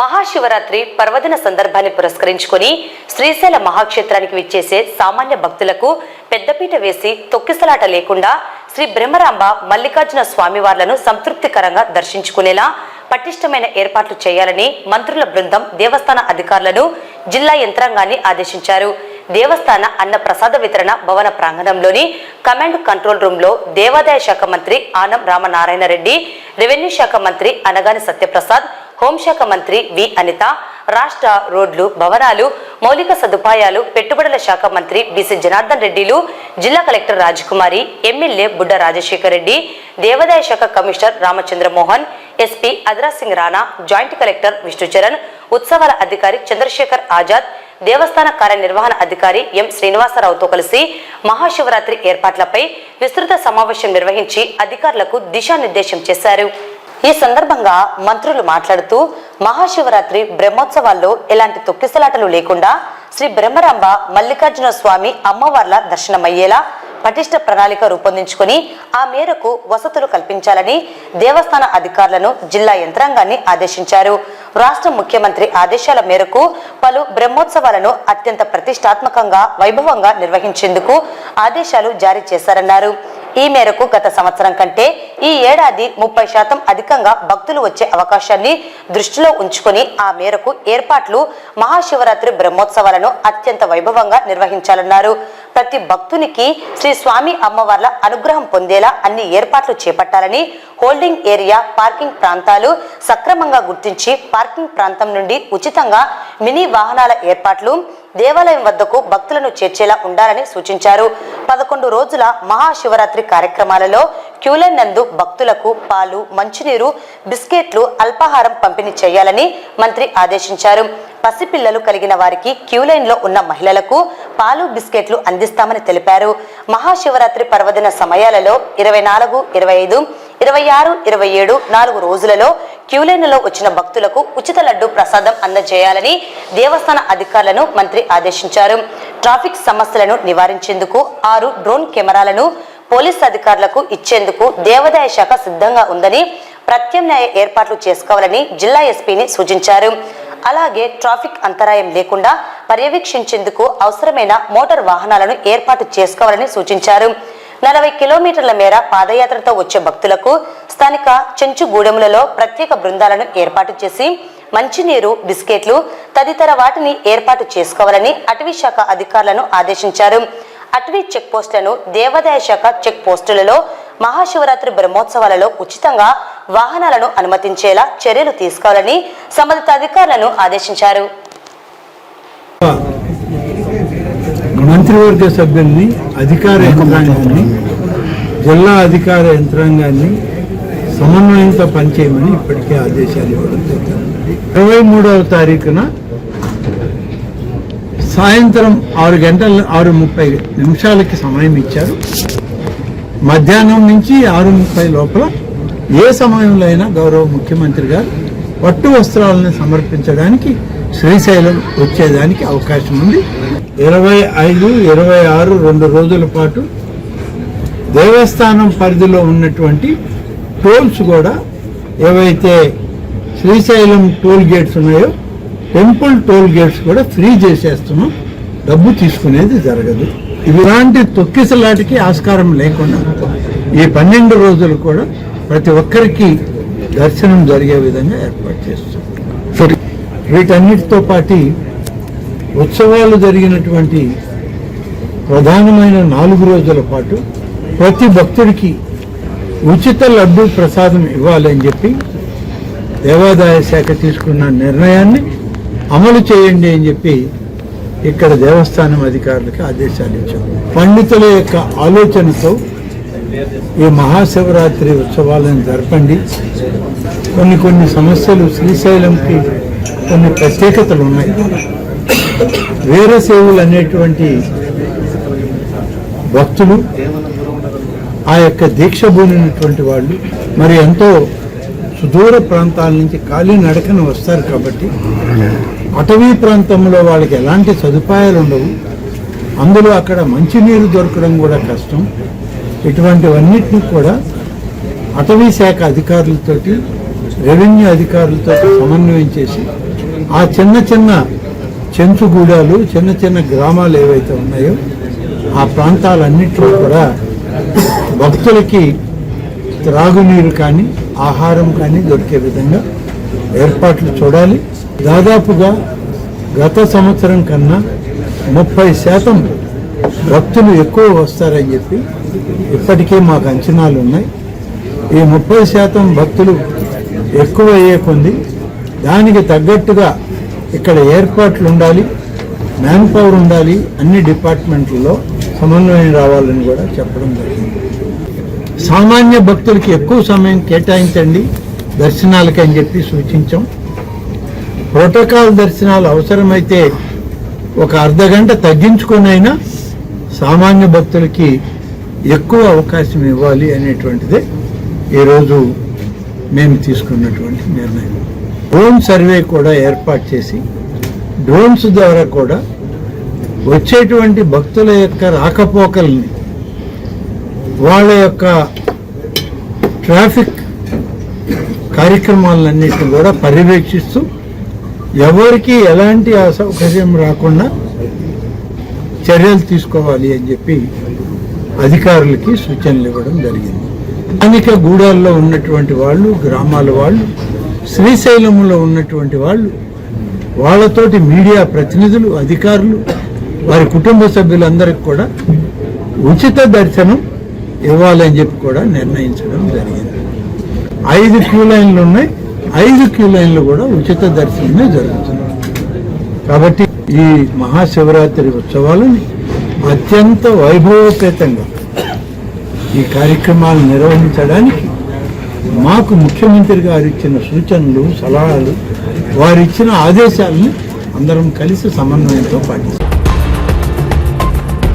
మహాశివరాత్రి పర్వదిన సందర్భాన్ని పురస్కరించుకొని శ్రీశైల మహాక్షేత్రానికి విచ్చేసే సామాన్య భక్తులకు పెద్దపీట వేసి తొక్కిసలాట లేకుండా శ్రీ బ్రహ్మరాంబ మల్లికార్జున స్వామివార్లను సంతృప్తికరంగా దర్శించుకునేలా పటిష్టమైన ఏర్పాట్లు చేయాలని మంత్రుల బృందం దేవస్థాన అధికారులను జిల్లా యంత్రాంగాన్ని ఆదేశించారు. దేవస్థాన అన్న ప్రసాద వితరణ భవన ప్రాంగణంలోని కమాండ్ కంట్రోల్ రూమ్లో దేవాదాయ శాఖ మంత్రి ఆనం రామనారాయణ రెడ్డి రెవెన్యూ శాఖ మంత్రి అనగాని సత్యప్రసాద్ హోంశాఖ మంత్రి వి అనిత రాష్ట్ర రోడ్లు భవనాలు మౌలిక సదుపాయాలు పెట్టుబడుల శాఖ మంత్రి బీసీ జనార్దన్ రెడ్డిలు జిల్లా కలెక్టర్ రాజకుమారి ఎమ్మెల్యే బుడ్డ రాజశేఖర్ రెడ్డి దేవాదాయ శాఖ కమిషనర్ రామచంద్ర మోహన్ ఎస్పీ అదరా సింగ్ రాణా జాయింట్ కలెక్టర్ విష్ణుచరణ్ ఉత్సవాల అధికారి చంద్రశేఖర్ ఆజాద్ దేవస్థాన కార్యనిర్వహణ అధికారి ఎం శ్రీనివాసరావుతో కలిసి మహాశివరాత్రి ఏర్పాట్లపై విస్తృత సమావేశం నిర్వహించి అధికారులకు దిశానిర్దేశం చేశారు. ఈ సందర్భంగా మంత్రులు మాట్లాడుతూ మహాశివరాత్రి బ్రహ్మోత్సవాల్లో ఎలాంటి తొక్కిసలాటలు లేకుండా శ్రీ బ్రహ్మరాంబ మల్లికార్జున స్వామి అమ్మవార్ల దర్శనమయ్యేలా పటిష్ట ప్రణాళిక రూపొందించుకొని ఆ మేరకు వసతులు కల్పించాలని దేవస్థాన అధికారులను జిల్లా యంత్రాంగాన్ని ఆదేశించారు. రాష్ట్ర ముఖ్యమంత్రి ఆదేశాల మేరకు పలు బ్రహ్మోత్సవాలను అత్యంత ప్రతిష్టాత్మకంగా వైభవంగా నిర్వహించేందుకు ఆదేశాలు జారీ చేశారన్నారు. ఈ మేరకు గత సంవత్సరం కంటే ఈ ఏడాది ముప్పై శాతం అధికంగా భక్తులు వచ్చే అవకాశాన్ని దృష్టిలో ఉంచుకొని ఆ మేరకు ఏర్పాట్లు మహాశివరాత్రి బ్రహ్మోత్సవాలను అత్యంత వైభవంగా నిర్వహించాలన్నారు. ప్రతి భక్తునికి శ్రీ స్వామి అమ్మవార్ల అనుగ్రహం పొందేలా అన్ని ఏర్పాట్లు చేపట్టాలని హోల్డింగ్ ఏరియా పార్కింగ్ ప్రాంతాలు సక్రమంగా గుర్తించి పార్కింగ్ ప్రాంతం నుండి ఉచితంగా మినీ వాహనాల ఏర్పాట్లు దేవాలయం వద్దకు భక్తులను చేర్చేలా ఉండాలని సూచించారు. పదకొండు రోజుల మహాశివరాత్రి కార్యక్రమాలలో క్యూలైన్ నందు భక్తులకు పాలు మంచినీరు బిస్కెట్లు అల్పాహారం పంపిణీ చేయాలని మంత్రి ఆదేశించారు. పసిపిల్లలు కలిగిన వారికి క్యూలైన్లో ఉన్న మహిళలకు పాలు బిస్కెట్లు అందిస్తామని తెలిపారు. మహాశివరాత్రి పర్వదిన సమయాలలో ఇరవై నాలుగు ఇరవై ఐదు ఇరవై ఆరు ఇరవై ఏడు నాలుగు రోజులలో క్యూలైన్లో వచ్చిన భక్తులకు ఉచిత లడ్డు ప్రసాదం అందజేయాలని దేవస్థాన అధికారులను మంత్రి ఆదేశించారు. ట్రాఫిక్ సమస్యలను నివారించేందుకు ఆరు డ్రోన్ కెమెరాలను పోలీస్ అధికారులకు ఇచ్చేందుకు దేవాదాయ శాఖ సిద్ధంగా ఉందని ప్రత్యామ్నాయ ఏర్పాట్లు చేసుకోవాలని జిల్లా ఎస్పీని సూచించారు. అలాగే ట్రాఫిక్ అంతరాయం లేకుండా పర్యవేక్షించేందుకు అవసరమైన మోటార్ వాహనాలను ఏర్పాటు చేసుకోవాలని సూచించారు. నలభై కిలోమీటర్ల మేర పాదయాత్రతో వచ్చే భక్తులకు స్థానిక చెంచుగూడెములలో ప్రత్యేక బృందాలను ఏర్పాటు చేసి మంచినీరు బిస్కెట్లు తదితర వాటిని ఏర్పాటు చేసుకోవాలని అటవీ శాఖ అధికారులను ఆదేశించారు. అటవీ చెక్ పోస్టులను దేవాదాయ శాఖ చెక్ పోస్టులలో మహాశివరాత్రి బ్రహ్మోత్సవాలలో ఉచితంగా వాహనాలను అనుమతించేలా చర్యలు తీసుకోవాలని సంబంధిత అధికారులను ఆదేశించారు. మంత్రివర్గ సభ్యుల్ని అధికార యంత్రాంగాన్ని జిల్లా అధికార యంత్రాంగాన్ని సమన్వయంతో పనిచేయమని ఇప్పటికే ఆదేశాలు ఇవ్వడం జరిగింది. ఇరవై మూడవ తారీఖున సాయంత్రం ఆరు గంటల ఆరు ముప్పై నిమిషాలకి సమయం ఇచ్చారు. మధ్యాహ్నం నుంచి ఆరు ముప్పై లోపల ఏ సమయంలో అయినా గౌరవ ముఖ్యమంత్రి గారు పట్టు వస్త్రాలను సమర్పించడానికి శ్రీశైలం వచ్చేదానికి అవకాశం ఉంది. ఇరవై ఐదు ఇరవై ఆరు రెండు రోజుల పాటు దేవస్థానం పరిధిలో ఉన్నటువంటి టోల్స్ కూడా ఏవైతే శ్రీశైలం టోల్ గేట్స్ ఉన్నాయో టెంపుల్ టోల్ గేట్స్ కూడా ఫ్రీ చేసేస్తున్నాం. డబ్బు తీసుకునేది జరగదు. ఇలాంటి తొక్కిసలాటికి ఆస్కారం లేకుండా ఈ పన్నెండు రోజులు కూడా ప్రతి ఒక్కరికి దర్శనం జరిగే విధంగా ఏర్పాటు చేస్తాం సరే. వీటన్నిటితో పాటు ఉత్సవాలు జరిగినటువంటి ప్రధానమైన నాలుగు రోజుల పాటు ప్రతి భక్తుడికి ఉచిత లడ్డు ప్రసాదం ఇవ్వాలని చెప్పి దేవాదాయ శాఖ తీసుకున్న నిర్ణయాన్ని అమలు చేయండి అని చెప్పి ఇక్కడ దేవస్థానం అధికారులకి ఆదేశాలు ఇచ్చాం పండితుల యొక్క ఆలోచనతో ఈ మహాశివరాత్రి ఉత్సవాలను జరపండి. కొన్ని కొన్ని సమస్యలు శ్రీశైలంకి కొన్ని ప్రత్యేకతలు ఉన్నాయి. వీరసేవులు అనేటువంటి భక్తులు ఆ యొక్క దీక్ష భూమినటువంటి వాళ్ళు మరి ఎంతో సుదూర ప్రాంతాల నుంచి ఖాళీ నడకన వస్తారు కాబట్టి అటవీ ప్రాంతంలో వాళ్ళకి ఎలాంటి సదుపాయాలు ఉండవు. అందులో అక్కడ మంచినీరు దొరకడం కూడా కష్టం. ఇటువంటివన్నిటిని కూడా అటవీ శాఖ అధికారులతోటి రెవెన్యూ అధికారులతో సమన్వయం చేసి ఆ చిన్న చిన్న చెంచుగూడాలు చిన్న చిన్న గ్రామాలు ఏవైతే ఉన్నాయో ఆ ప్రాంతాలన్నింటిలో కూడా భక్తులకి త్రాగునీరు కానీ ఆహారం కానీ దొరికే విధంగా ఏర్పాట్లు చూడాలి. దాదాపుగా గత సంవత్సరం కన్నా ముప్పై శాతం భక్తులు ఎక్కువ వస్తారని చెప్పి ఇప్పటికే మాకు అంచనాలు ఉన్నాయి. ఈ ముప్పై శాతం భక్తులు ఎక్కువ అయ్యే కొంది దానికి తగ్గట్టుగా ఇక్కడ ఏర్పాట్లు ఉండాలి మ్యాన్ పవర్ ఉండాలి అన్ని డిపార్ట్మెంట్లలో సమన్వయం రావాలని కూడా చెప్పడం జరిగింది. సామాన్య భక్తులకి ఎక్కువ సమయం కేటాయించండి. దర్శనాలకి అని చెప్పి సూచించాం. ప్రోటోకాల్ దర్శనాలు అవసరమైతే ఒక అర్ధ గంట తగ్గించుకొనైనా సామాన్య భక్తులకి ఎక్కువ అవకాశం ఇవ్వాలి అనేటువంటిదే ఈరోజు మేము తీసుకున్నటువంటి నిర్ణయం. డ్రోన్ సర్వే కూడా ఏర్పాటు చేసి డ్రోన్స్ ద్వారా కూడా వచ్చేటువంటి భక్తుల యొక్క రాకపోకల్ని వాళ్ళ యొక్క ట్రాఫిక్ కార్యక్రమాలన్నింటినీ కూడా పర్యవేక్షిస్తూ ఎవరికి ఎలాంటి అసౌకర్యం రాకుండా చర్యలు తీసుకోవాలి అని చెప్పి అధికారులకి సూచనలు ఇవ్వడం జరిగింది. స్థానిక గూడాల్లో ఉన్నటువంటి వాళ్ళు గ్రామాల వాళ్ళు శ్రీశైలంలో ఉన్నటువంటి వాళ్ళు వాళ్ళతోటి మీడియా ప్రతినిధులు అధికారులు వారి కుటుంబ సభ్యులందరికీ కూడా ఉచిత దర్శనం ఇవ్వాలని చెప్పి కూడా నిర్ణయించడం జరిగింది. ఐదు క్యూ లైన్లు ఉన్నాయి. ఐదు క్యూ లైన్లు కూడా ఉచిత దర్శనమే జరుగుతుంది. కాబట్టి ఈ మహాశివరాత్రి ఉత్సవాలని అత్యంత వైభవోపేతంగా ఈ కార్యక్రమాలు నిర్వహించడానికి మాకు ముఖ్యమంత్రి గారు ఇచ్చిన సూచనలు సలహాలు వారిచ్చిన ఆదేశాలను అందరం కలిసి సమన్వయంతో పాటిస్తాం.